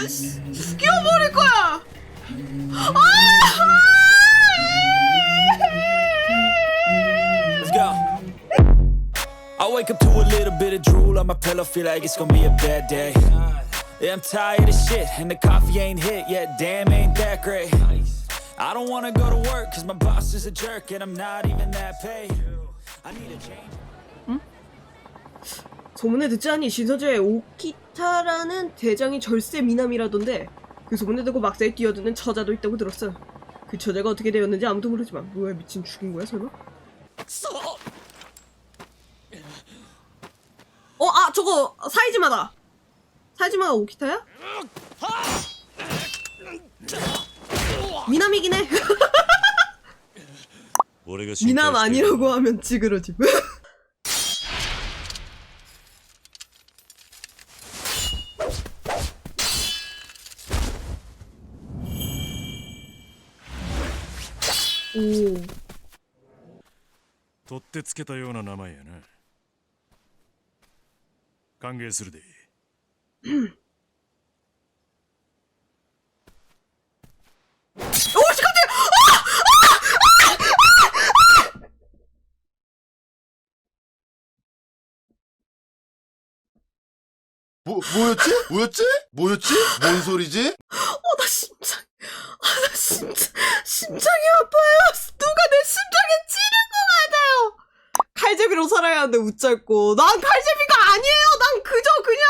야, 씨, 죽여버릴 거야. Let's go. I wake up to a little bit of drool on my pillow, feel like it's gonna be a bad day. Yeah, I'm tired of shit, and the coffee ain't hit yet. Damn, ain't that great. I don't wanna go to work, cause my boss is a jerk, and I'm not even that paid. I need a change. 소문에 듣지 않니 신선조의 오키타라는 대장이 절세 미남이라던데 그 소문에 듣고 막사에 뛰어드는 처자도 있다고 들었어. 그 처자가 어떻게 되었는지 아무도 모르지만 뭐야 미친 죽인 거야 설마? 어, 아, 저거 사이즈마다. 사이즈마가 오키타야? 미남이긴 해. 미남 아니라고 하면 찌그러지. ってつけたような名前やな歓迎するで 오, 씨, 깜짝이야! 뭐 뭐였지? 뭐였지? 뭐였지? 뭔 소리지? 어, 나 심장, 아, 나 심장, 심장이 아파요. 하는데 웃잘고. 난 칼제비가 아니에요. 난 그저 그냥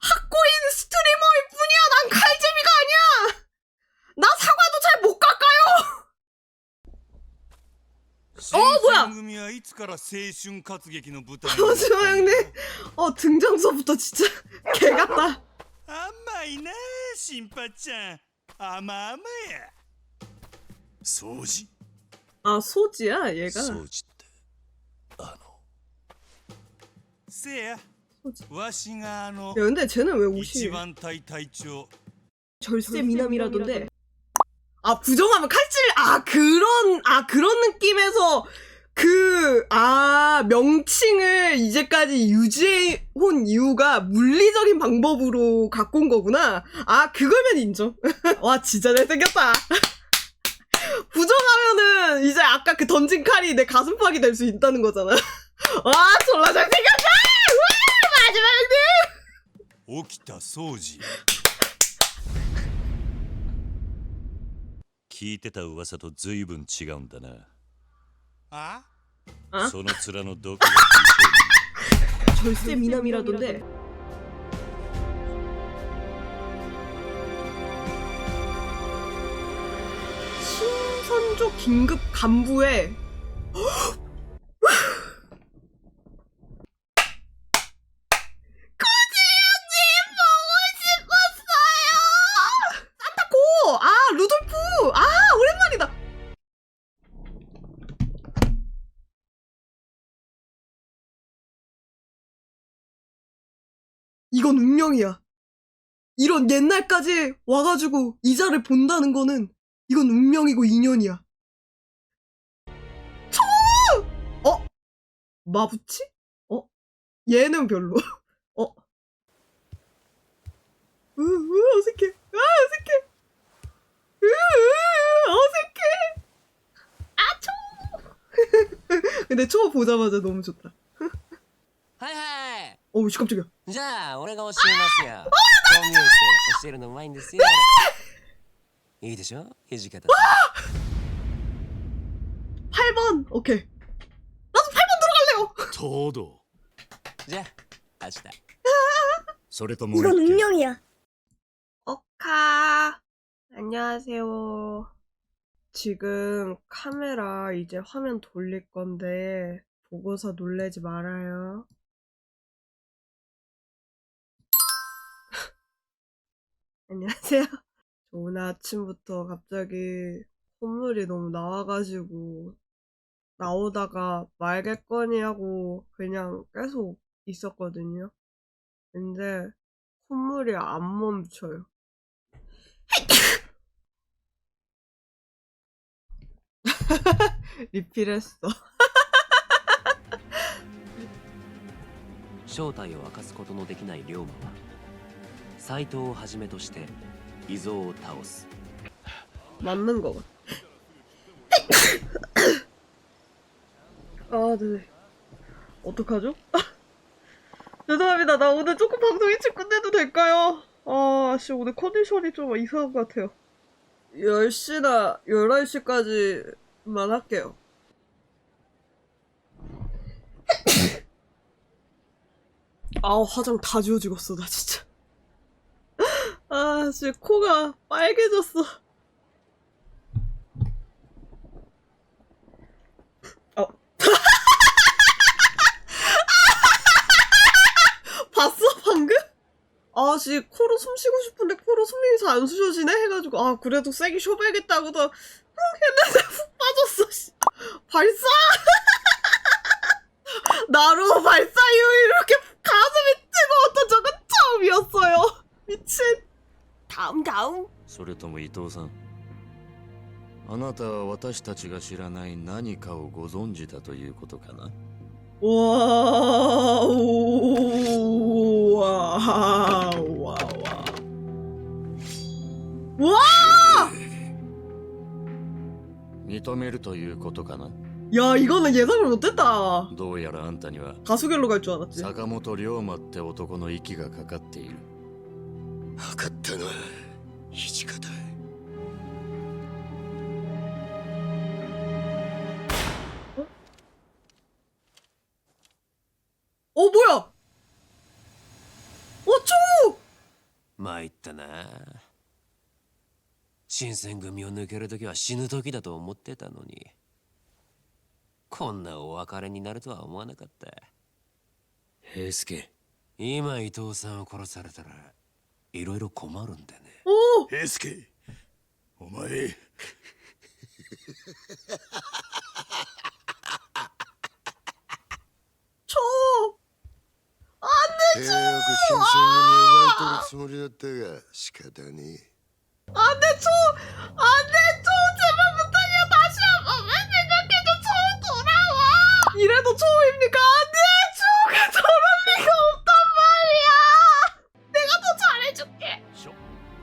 학고인 스트리머일 뿐이야. 난 칼제비가 아니야. 나 사과도 잘 못 깎아요. 新 뭐야 選組はいつから青春活劇の舞台 잠시만 형님. 어 등장서부터 진짜 개 같다. 甘いな新八ちゃん甘々や掃除 아 소지야 얘가. 掃除ってあの せや掃除わしがあの 야 근데 쟤는 왜 옷이 一番隊隊長 절세 미남이라던데. 아 부정하면 칼질 아 그런 아 그런 느낌에서 그 아 명칭을 이제까지 유지해온 이유가 물리적인 방법으로 갖고 온 거구나. 아 그거면 인정. 와 진짜 잘생겼다. 부정하면은 이제 아까 그 던진 칼이 내 가슴팍이 될 수 있다는 거잖아. 와 졸라 잘생겼다. 와 마지막 起きた掃除聞いてた噂と随分違うんだなああその面のどこが聞いて 절세 미남이라던데. 신선조 긴급 간부에 이건 운명이야. 이런 옛날까지 와가지고 이자를 본다는 거는 이건 운명이고 인연이야. 초! 어? 마부치? 어? 얘는 별로. 어? 으, 으, 어색해. 아, 어색해. 으, 으, 어색해. 아, 초! 근데 초 보자마자 너무 좋다. 하이 어우, 씨, 깜짝이야. じゃあ、俺が教えますよ。こう見えて教えるのうまいんですよ。俺いいでしょ土方さ 8번! 오케이. 나도 8번 들어갈래요! 東堂ん。じゃあ、明日。それともう 이건 一件 운명이야. 오카. 안녕하세요. 지금 카메라 이제 화면 돌릴 건데, 보고서 놀래지 말아요. 안녕하세요. 저 오늘 아침부터 갑자기 콧물이 너무 나와가지고, 나오다가 말겠거니 하고 그냥 계속 있었거든요. 근데 콧물이 안 멈춰요. 리필했어. 正体を明かすことのできない龍馬は、 斎藤をはじめとして伊蔵を倒す 맞는 거 같아. 아, 네. 어떡하죠? 죄송합니다. 나 오늘 조금 방송 일찍 끝내도 될까요? 아, 씨, 오늘 컨디션이 좀 이상한 것 같아요. 10시나 11시까지만 할게요. 아우, 화장 다 지워지겠어, 나 진짜. 아, 씨, 코가 빨개졌어. 어. 봤어 방금? 아씨 코로 숨 쉬고 싶은데 코로 숨이 잘 안 쉬어지네 해가지고 아 그래도 세게 쉬어봐야겠다고도 훅 했는데 훅 빠졌어 씨. 발사 나로 발사 이후 이렇게 가슴이 뜨거웠던 적은 처음이었어요 미친 다음 다음 それとも伊藤さんあなたは私たちが知らない何かをご存知だということかな 와우 와우 와우 와 認めるということかな 야 이거는 예상을 못했다 どうやらあんたには 가수결로 갈 줄 알았지 坂本龍馬って男の息がかかっている 分かったな土方 어 뭐야 어쩌 参ったな新選組を抜ける時は死ぬ時だと思ってたのにこんなお別れになるとは思わなかった平助今伊藤さんを殺されたら いろいろ困るんでね 어 平助お前 저 契約新選組を奪い取るつもりだったが仕方ねえ 안돼 저 안돼 저 제발 부탁이야 다시 한 번만 생각해줘 저 돌아와 이래도 처음입니까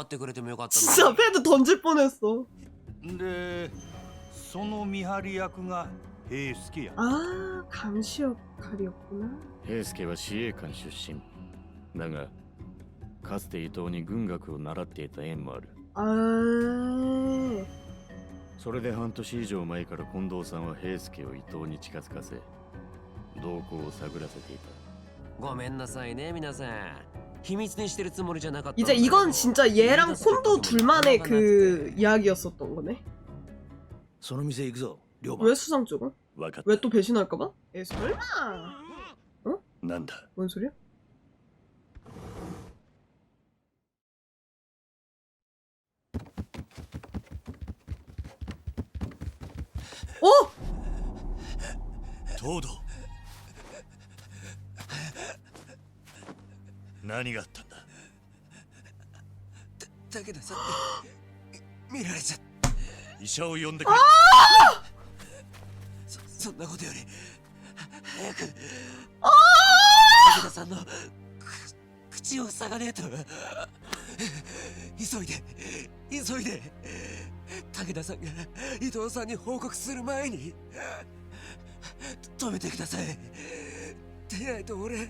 ちょっと引っ張ってくれてもよかったのに 진짜 패드 던질 뻔했어. でその見張り役が平助や 아, 감시 역할이었구나. 平助は司令官出身だがかつて伊藤に軍学を習っていた縁もある 아, それで半年以上前から近藤さんは平助を伊藤に近づかせ動向を探らせていたごめんなさいね皆さん 이제 이건 진짜 얘랑 콘도 둘만의 그 이야기였었던 거네. 왜 수상 쪽은? 왜 또 배신할까봐? 에 설마. 어? 난다. 뭔 소리야? 어? 도도. 何があったんだ？武田さんに見られちゃっ医者を呼んでくれ。そそんなことより早く武田さんのく口を塞がねえと。急いで急いで武田さんが伊藤さんに報告する前に止めてください。でないと俺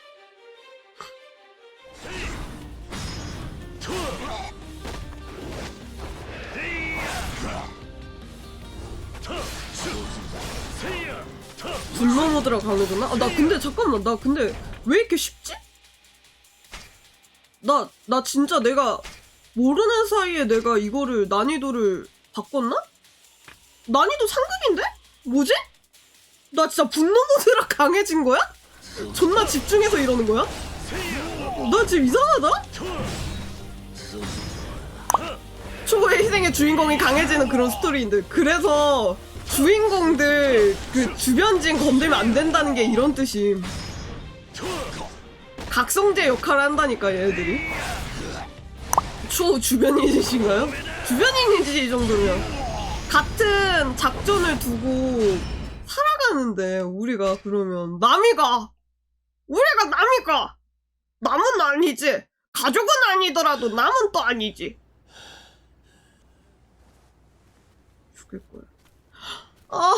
모드라 가는구나? 아, 나 근데 잠깐만, 나 근데 왜 이렇게 쉽지? 나, 나 진짜 내가 모르는 사이에 내가 이거를 난이도를 바꿨나? 난이도 상극인데? 뭐지? 나 진짜 분노 모드라 강해진 거야? 존나 집중해서 이러는 거야? 나 지금 이상하다? 초보의 희생의 주인공이 강해지는 그런 스토리인데 그래서 주인공들 그 주변진 건들면 안 된다는 게 이런 뜻임. 각성제 역할을 한다니까 얘네들이. 초 주변인이신가요? 주변인이지 이 정도면. 같은 작전을 두고 살아가는데 우리가 그러면. 남이가! 우리가 남이가! 남은 아니지. 가족은 아니더라도 남은 또 아니지. 죽일 거야 아